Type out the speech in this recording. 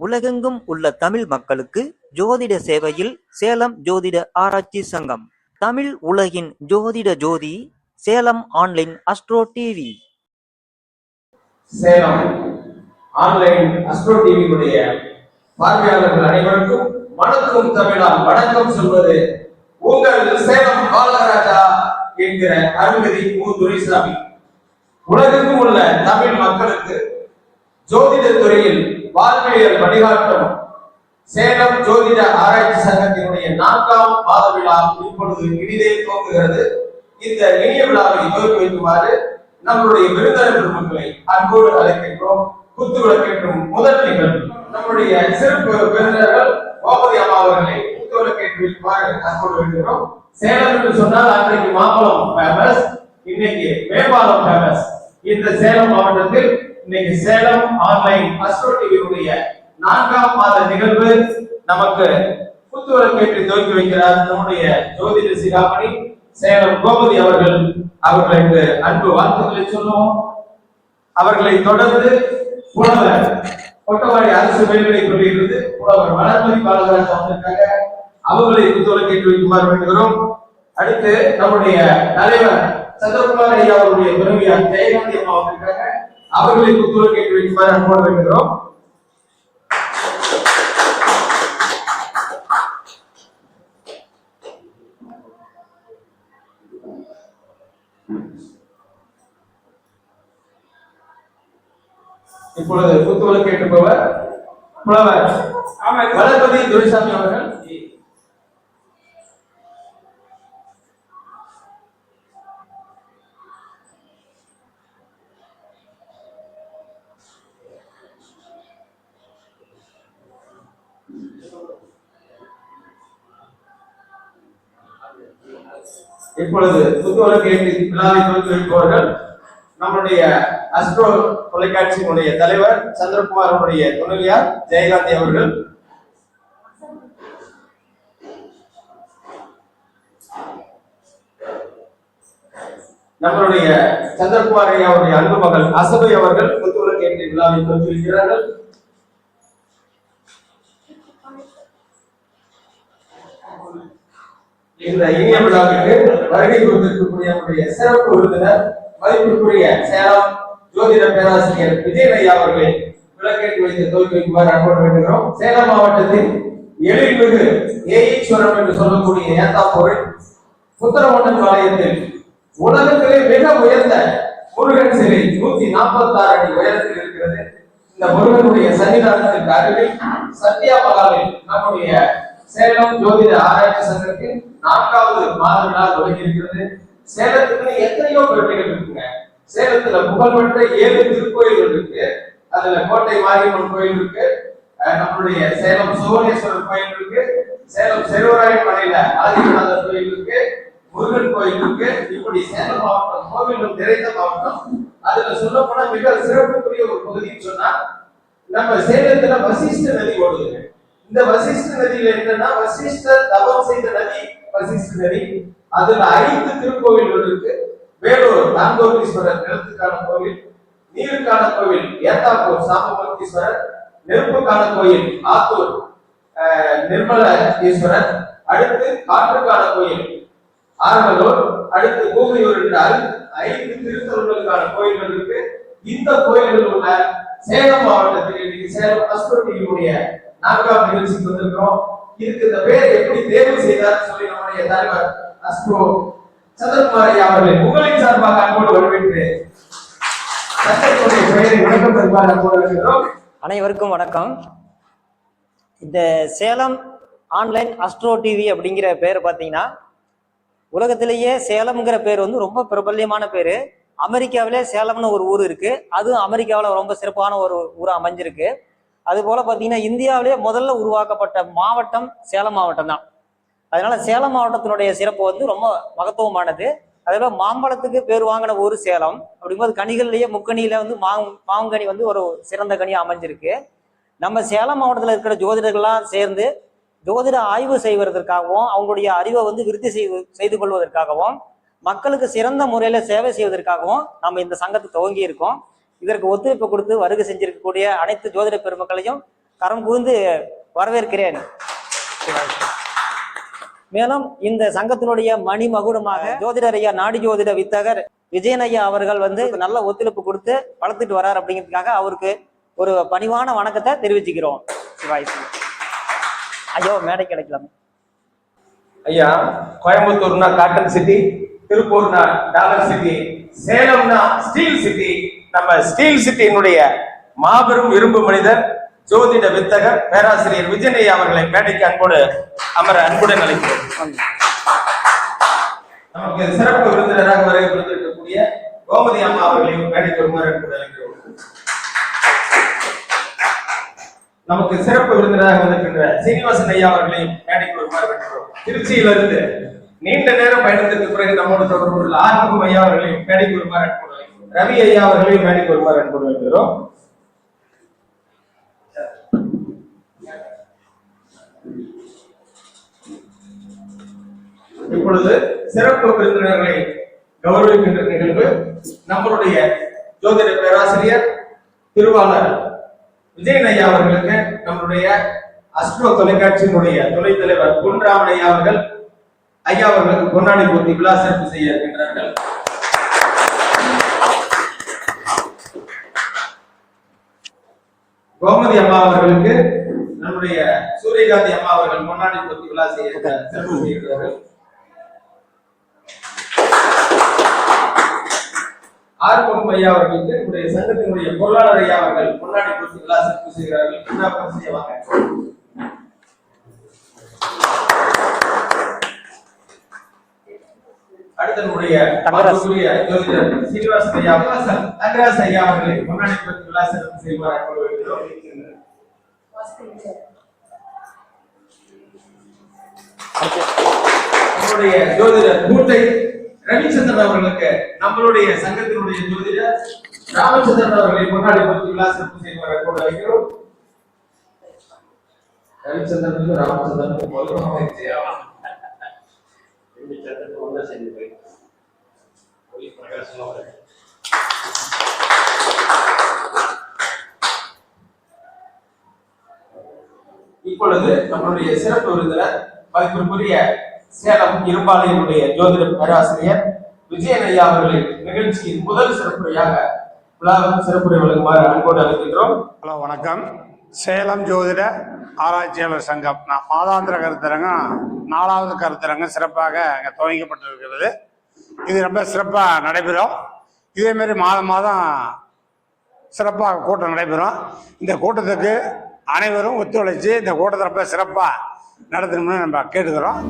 உலகெங்கும் உள்ள தமிழ் மக்களுக்கு ஜோதிட சேவையில் சேலம் ஜோதிட ஆராய்ச்சி சங்கம். தமிழ் உலகின் ஜோதிட ஜோதி Salem online astro TV. Salem online astro டிவியுடைய பார்வையாளர்கள் அனைவருக்கும் வணக்கம் தமிழால் வணக்கம் சொல்வது உங்கள் சேலம் பாலகராஜா என்கிற அருள்மதி மு துரைசாமி உலகெங்கும் உள்ள தமிழ் மக்களுக்கு ஜோதிட துறையில் வாழ்வியல் வழிகாட்டும் சேலம் ஜோதிட ஆராய்ச்சி சங்கத்தினுடைய நான்காம் மாத விழா இப்பொழுது இனிதே துவங்குகிறது. இந்த இனிய விழாவை துவக்கி வைக்குமாறு நம்மளுடைய விருந்தினர் பெருமக்களை அன்போடு அழைக்கின்றோம். குத்து விளக்கேற்றும் முதல் நிகழ்வு நம்முடைய சிறப்பு விருந்தினர்கள் கோபதி அம்மா அவர்களை குத்து விளக்கேற்றி வைக்குமாறு அன்போடு வேண்டுகிறோம். சேலம் என்று சொன்னால் அன்றைக்கு மாம்பழம் ஃபேமஸ் இன்னைக்கு மேம்பாலம் ஃபேமஸ் இந்த சேலம் மாவட்டத்தில் இன்னைக்கு சேலம் ஆன்லைன் அஸ்ட்ரோ டிவியுடைய நான்காம் மாத நிகழ்வு நமக்கு புத்துவரக்கேற்றி துவக்கி வைக்கிறார் நம்முடைய ஜோதிட சிகாமணி சேலம் கோபதி அவர்கள். அவர்களுக்கு அன்பு வாழ்த்துக்களை சொல்லுவோம். அவர்களை தொடர்ந்து புலவர் கொட்டவாடி அரசு மேல்நிலை பள்ளியிலிருந்து புலவர் வளர்மதி பாலகராஜ் வந்திருக்காங்க. அவர்களை புத்துவரக்கேற்றி வைக்குமாறு வேண்டுகிறோம். அடுத்து நம்முடைய தலைவர் சந்திரகுமார் ஐயா அவருடைய துறவியார் ஜெயகாந்தி அம்மா வந்திருக்காங்க. அவர்களை புத்துவரக்கேற்றி வைக்குமாறு அன்போடு வேண்டுகிறோம் இப்பொழுது புத்துவல் கேட்டுப்பவர் புலவர். வளர்பதி துரைசாமி அவர்கள். இப்பொழுது புத்துவல் கேட்டு விழாவை வைப்பவர்கள் நம்முடைய அஸ்ட்ரோ தொலைக்காட்சியினுடைய தலைவர் சந்திரகுமாரனுடைய துணைவியார் ஜெயகாந்தி அவர்கள். நம்மளுடைய சந்திரகுமார் அவருடைய அன்பு மகள் அசபை அவர்கள் புத்துவல் கேட்டு விழாவை துவக்கி வைக்கிறார்கள். இந்த இனிய விழாவிற்கு வருகை கொடுத்திருக்கக்கூடிய நம்முடைய சிறப்பு விருந்தினர் மதிப்பிற்குரிய சேலம் ஜோதிட பேராசிரியர் விஜய் ஐயா அவர்களை விளக்கேற்றி வைத்து துவக்கி வைக்குமாறு அன்போடு வேண்டுகிறோம். சேலம் மாவட்டத்தின் எழில்மிகு ஏஈஸ்வரம் என்று சொல்லக்கூடிய ஏத்தாப்பூரில் புத்திரமண்டல் பாளையத்தில் உலகத்திலே மிக உயர்ந்த முருகன் சிலை நூத்தி நாற்பத்தி ஆறு அடி உயரத்தில் இருக்கிறது. இந்த முருகனுடைய சன்னிதானத்திற்கு அருகில் சத்யா மகாலில் நம்முடைய சேலம் ஜோதிட ஆராய்ச்சி சங்கத்தின் நான்காவது மாத விழா தொடங்கி இருக்கிறது சேலத்துக்கு எத்தனையோ கோட்டைகள் இருக்குங்க. சேலத்துல புகழ்பெற்ற ஏழு திருக்கோயில்கள் இருக்கு. அதுல கோட்டை மாரியம்மன் கோயில் இருக்கு. நம்மளுடைய சேலம் சுவனேஸ்வரர் கோயில் இருக்கு. சேலம் செல்வராயன் மலையில ஆதிநாதர் கோயில் இருக்கு. முருகன் கோயில் இருக்கு. இப்படி சேலம் மாவட்டம் கோவிலும் நிறைந்த மாவட்டம். அதுல சொல்ல போனா மிக சிறப்புக்குரிய ஒரு பகுதின்னு சொன்னா நம்ம சேலத்துல வசிஷ்ட நதி ஓடுதுங்க. இந்த வசிஷ்ட நதியில என்னன்னா வசிஷ்டர் தவம் செய்த நதி வசிஷ்ட அதில் அதுல ஐந்து திருக்கோவில்கள் இருக்கு. வேலூர் தாந்தோட்டீஸ்வரர் நிலத்துக்கான கோவில் நீருக்கான கோவில் ஏத்தாப்பூர் சாம்பமூர்த்தீஸ்வரர் நெருப்புக்கான கோயில் ஆத்தூர் அஹ், நிர்மல ஈஸ்வரர் அடுத்து காற்றுக்கான கோயில் ஆரம்பலூர் அடுத்து பூமியூர் என்றால் ஐந்து திருத்தலங்களுக்கான கோயில்கள் இருக்கு. இந்த கோயில்கள் உள்ள சேலம் மாவட்டத்தில் இன்னைக்கு சேலம் அஸ்பட்டியுடைய நான்காம் நிகழ்ச்சிக்கு வந்திருக்கிறோம். இதுக்கு இந்த பேர் எப்படி தேர்வு செய்தார் சொல்லி நம்முடைய தலைவர் அஸ்ரோ சந்திரகுமார் ஐயா அவர்களை உங்களின் சார்பாக அன்போடு வரவேற்று சட்டத்துடைய பெயரை விளக்கம் தருமாறு அன்போடு வருகிறோம் அனைவருக்கும் வணக்கம். இந்த சேலம் ஆன்லைன் அஸ்ட்ரோ டிவி அப்படிங்கிற பேர் பார்த்தீங்கன்னா உலகத்திலேயே சேலம்ங்கிற பேர் வந்து ரொம்ப பிரபல்யமான பேர். அமெரிக்காவிலே சேலம்னு ஒரு ஊர் இருக்கு. அதுவும் அமெரிக்காவில் ரொம்ப சிறப்பான ஒரு ஊர் அமைஞ்சிருக்கு. அது போல பார்த்தீங்கன்னா இந்தியாவிலேயே முதல்ல உருவாக்கப்பட்ட மாவட்டம் சேலம் மாவட்டம் தான். அதனால சேலம் மாவட்டத்தினுடைய சிறப்பு வந்து ரொம்ப மகத்துவமானது. அதே போல மாம்பழத்துக்கு பேர் வாங்கின ஊர் சேலம். அப்படிங்கும்போது கனிகள்லேயே முக்கணியில வந்து மா மாங்கனி வந்து ஒரு சிறந்த கனியாக அமைஞ்சிருக்கு. நம்ம சேலம் மாவட்டத்தில் இருக்கிற ஜோதிடர்கள்லாம் சேர்ந்து ஜோதிட ஆய்வு செய்வதற்காகவும் அவங்களுடைய அறிவை வந்து விருத்தி செய்து செய்து கொள்வதற்காகவும் மக்களுக்கு சிறந்த முறையில் சேவை செய்வதற்காகவும் நம்ம இந்த சங்கத்தை துவங்கி இருக்கோம் இதற்கு ஒத்துழைப்பு கொடுத்து வருகை செஞ்சிருக்கக்கூடிய அனைத்து ஜோதிட பெருமக்களையும் கரம் கூர்ந்து வரவேற்கிறேன். மேலும் இந்த சங்கத்தினுடைய மணி மகுடமாக ஜோதிடர் ஐயா நாடி ஜோதிட வித்தகர் விஜயன் ஐயா அவர்கள் வந்து நல்ல ஒத்துழைப்பு கொடுத்து வளர்த்துட்டு வரார் அப்படிங்கிறதுக்காக அவருக்கு ஒரு பணிவான வணக்கத்தை தெரிவிச்சுக்கிறோம். சிவாய் ஐயோ மேடை கிடைக்கலாம். ஐயா கோயம்புத்தூர்னா காட்டன் சிட்டி திருப்பூர்னா டாலர் சிட்டி சேலம்னா ஸ்டீல் சிட்டி நம்ம ஸ்டீல் சிட்டியினுடைய மாபெரும் இரும்பு மனிதர் ஜோதிட வித்தகர் பேராசிரியர் விஜயனையா அவர்களை மேடைக்கு அன்போடு அமர அன்புடன் அழைக்கிறோம். நமக்கு சிறப்பு விருந்தினராக வருகை புரிந்திருக்கக்கூடிய கோமதி அம்மா அவர்களையும் மேடைக்கு வருமாறு அன்புடன் அழைக்கிறோம். நமக்கு சிறப்பு விருந்தினராக வந்திருக்கின்ற சீனிவாசன் ஐயா அவர்களையும் மேடைக்கு வருமாறு வேண்டுகிறோம் திருச்சியிலிருந்து நீண்ட நேரம் பயணத்திற்கு பிறகு நம்மோடு தொடர்பு உள்ள ஆர்வம் ஐயா அவர்களையும் மேடைக்கு வருமாறு ரவி ஐயா அவர்களையும் மேடைக்கு வருமாறு அன்பு வேண்டுகிறோம் இப்பொழுது சிறப்பு விருந்தினர்களை கௌரவிக்கின்ற நிகழ்வு நம்மளுடைய ஜோதிட பேராசிரியர் திருவாளர் விஜயன் ஐயா அவர்களுக்கு நம்மளுடைய அஸ்ட்ரோ தொலைக்காட்சியினுடைய துணைத் தலைவர் பொன்ராமன் ஐயா அவர்கள் ஐயா அவர்களுக்கு பொன்னாடி போட்டி விழா சிறப்பு செய்ய இருக்கின்றார்கள். கோமதி அம்மா அவர்களுக்கு நம்முடைய சூரியகாந்தி அம்மா அவர்கள் பொன்னாடி போட்டி விழா செய்ய ஆர்வம் ஐயா அவர்களுக்கு நம்முடைய சங்கத்தினுடைய பொருளாளர் ஐயா அவர்கள் முன்னாடி குறித்து விழா சிறப்பு செய்கிறார்கள். செய்வாங்க? அடுத்து நம்முடைய ஜோதிடர் ஐயா ஐயா அவர்களை முன்னாடி செய்வார் நம்மளுடைய ஜோதிடர் மூட்டை ரவிச்சந்திரன் அவர்களுக்கு நம்மளுடைய சங்கத்தினுடைய ஜோதிடர் ராமச்சந்திரன் அவர்களை முன்னாடி பற்றி விழா சிறப்பு செய்வார் கூட வைக்கிறோம் இப்பொழுது நம்மளுடைய சிறப்பு விருந்தினர் மதிப்பிற்குரிய சேலம் இரும்பாலையினுடைய ஜோதிட பேராசிரியர் விஜயன் ஐயா அவர்களின் நிகழ்ச்சியின் முதல் சிறப்புரையாக விழாவின் சிறப்புரை வழங்குமாறு அன்போடு அழைக்கின்றோம். ஹலோ வணக்கம். சேலம் ஜோதிட ஆராய்ச்சியாளர் சங்கம். நான் மாதாந்திர கருத்தரங்கம் நாலாவது கருத்தரங்கம் சிறப்பாக அங்கே துவங்கப்பட்டிருக்கிறது. இது ரொம்ப சிறப்பாக நடைபெறும். இதேமாரி மாதம் மாதம் சிறப்பாக கூட்டம் நடைபெறும். இந்த கூட்டத்துக்கு அனைவரும் ஒத்துழைச்சு இந்த கூட்டத்தை ரொம்ப சிறப்பாக நடத்தணும்னு நம்ம கேட்டுக்கிறோம்.